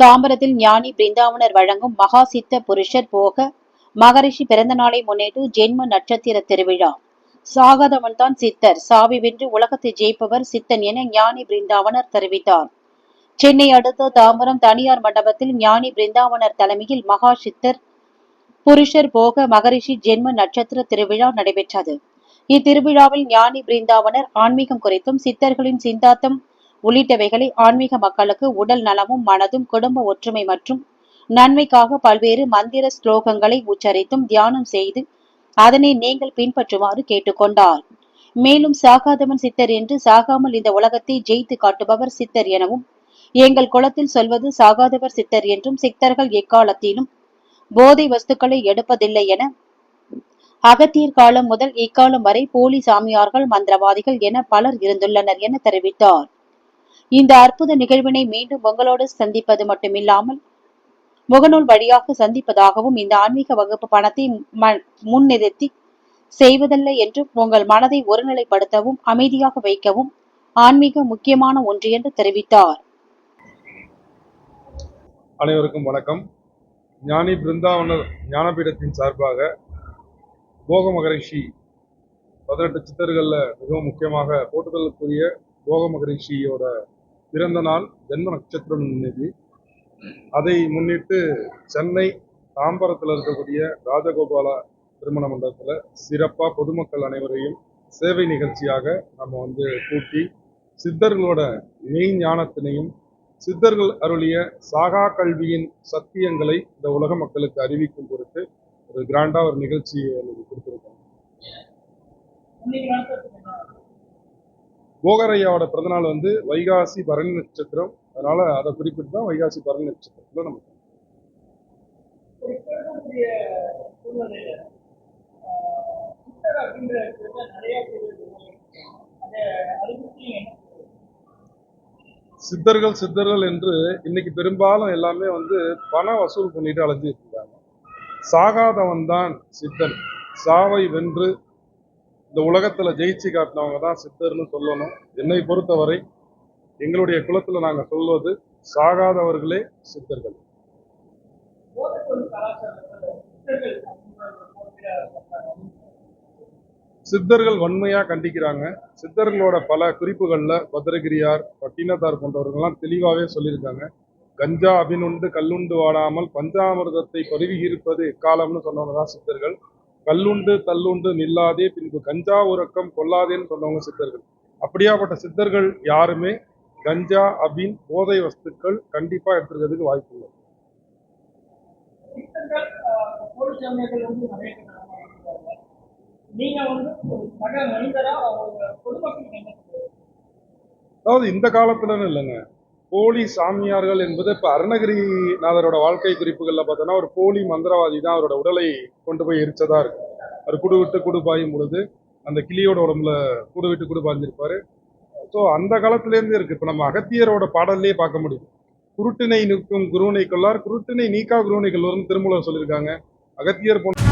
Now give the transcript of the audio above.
தாம்பரத்தில் ஞானி பிருந்தாவனர் வழங்கும் மகா சித்த புருஷர் போக மகரிஷி பிறந்த நாளை முன்னிட்டு ஜென்ம நட்சத்திர திருவிழா. சாகாதவன் தான் சித்தர். சாவி வென்று உலகத்தை ஜெயிப்பவர் சித்தன் என ஞானி பிருந்தாவனர் தெரிவித்தார். சென்னை அடுத்த தாம்பரம் தனியார் மண்டபத்தில் ஞானி பிருந்தாவனர் தலைமையில் மகா சித்தர் புருஷர் போக மகரிஷி ஜென்ம நட்சத்திர திருவிழா நடைபெற்றது. இத்திருவிழாவில் ஞானி பிருந்தாவனர் ஆன்மீகம் குறித்தும் சித்தர்களின் சிந்தாத்தம் உள்ளிட்டவைகளை ஆன்மீக மக்களுக்கு உடல் நலமும் மனதும் குடும்ப ஒற்றுமை மற்றும் நன்மைக்காக பல்வேறு மந்திர ஸ்லோகங்களை உச்சரித்தும் தியானம் செய்து அதனை நீங்கள் பின்பற்றுமாறு கேட்டுக்கொண்டார். மேலும் சாகாதவன் சித்தர் என்று சாகாமல் இந்த உலகத்தை ஜெயித்து காட்டுபவர் சித்தர் எனவும் எங்கள் குலத்தில் சொல்வது சாகாதவர் சித்தர் என்றும் சித்தர்கள் எக்காலத்திலும் போதை வஸ்துக்களை எடுப்பதில்லை என அகத்தியர் காலம் முதல் இக்காலம் வரை போலி சாமியார்கள் மந்திரவாதிகள் என பலர் இருந்துள்ளனர் என தெரிவித்தார். இந்த அற்புத நிகழ்வினை மீண்டும் உங்களோடு சந்திப்பது மட்டுமில்லாமல் முகநூல் வழியாக சந்திப்பதாகவும் இந்த ஆன்மீக வகுப்பு பணத்தை முன்னிறுத்தி செய்வதல்ல என்றும் உங்கள் மனதை ஒருநிலைப்படுத்தவும் அமைதியாக வைக்கவும் ஆன்மீக முக்கியமான ஒன்று என்று தெரிவித்தார். அனைவருக்கும் வணக்கம். ஞானி பிருந்தாவனர் ஞானபீடத்தின் சார்பாக போக மகரிஷி பதினெட்டு சித்தர்களில் மிகவும் முக்கியமாக போட்டுதலுக்குரிய போக மகரிஷியோட பிறந்த நாள் ஜென்ம நட்சத்திரம் நிதி. அதை முன்னிட்டு சென்னை தாம்பரத்தில் இருக்கக்கூடிய ராஜகோபால திருமண மண்டபத்தில் சிறப்பாக பொதுமக்கள் அனைவரையும் சேவை நிகழ்ச்சியாக நம்ம வந்து கூட்டி சித்தர்களோட மெய் ஞானத்தினையும் சித்தர்கள் அருளிய சாகா கல்வியின் சத்தியங்களை இந்த உலக மக்களுக்கு அறிவிக்கும் பொருட்டு ஒரு கிராண்டாக ஒரு நிகழ்ச்சி எனக்கு கொடுத்துருக்கோம். போகரையாவோட பிறந்தநாள் வந்து வைகாசி பரணி நட்சத்திரம். அதனால அதை குறிப்பிட்டு தான் வைகாசி பரணி நட்சத்திரத்துல சொல்றீங்க? சித்தர்கள் சித்தர்கள் என்று இன்னைக்கு பெரும்பாலும் எல்லாமே வந்து பணம் வசூல் பண்ணிட்டு அலைஞ்சிட்டு இருக்காங்க. சாகாதவன் தான் சித்தன். சாவை வென்று இந்த உலகத்துல ஜெயிச்சு காட்டினவங்க தான் சித்தர்னு சொல்லணும். என்னை பொறுத்தவரை எங்களுடைய குலத்துல நாங்க சொல்வது சாகாதவர்களே சித்தர்கள். சித்தர்கள் வன்மையா கண்டிக்கிறாங்க. சித்தர்களோட பல குறிப்புகள்ல பத்திரகிரியார் பட்டினத்தார் போன்றவர்கள்லாம் தெளிவாவே சொல்லியிருக்காங்க. கஞ்சா அபினுண்டு கல்லுண்டு வாடாமல் பஞ்சாமிர்தத்தை பருகி இருப்பது எக்காலம்னு சொன்னவங்க தான் சித்தர்கள். கல்லுண்டு தள்ளுண்டு நில்லாதே பின்பு கஞ்சா உறக்கம் கொல்லாதேன்னு சொன்னவங்க சித்தர்கள். அப்படியாப்பட்ட சித்தர்கள் யாருமே கஞ்சா அபின் போதை வஸ்துக்கள் கண்டிப்பா எடுத்துக்கிறதுக்கு வாய்ப்பு இல்லை. அதாவது இந்த காலத்துலன்னு இல்லைங்க. போலி சாமியார்கள் என்பது இப்ப அருணகிரிநாதரோட வாழ்க்கை குறிப்புகளில் பார்த்தோன்னா ஒரு போலி மந்திரவாதி தான் அவரோட உடலை கொண்டு போய் எரிச்சதாக இருக்கு. அவர் குடு விட்டு குடு பாயும் பொழுது அந்த கிளியோட உடம்புல குடு விட்டு குடு பாய்ஞ்சிருப்பார். ஸோ அந்த காலத்துலேருந்து இருக்குது இருக்கு. நம்ம அகத்தியரோட பாடல்லே பார்க்க முடியும். குருட்டினை நிற்கும் குருவினை கொள்ளார் குருட்டினை நீக்கா குருவினை கொள்வார்னு திருமூலர் சொல்லியிருக்காங்க. அகத்தியர் போன்ற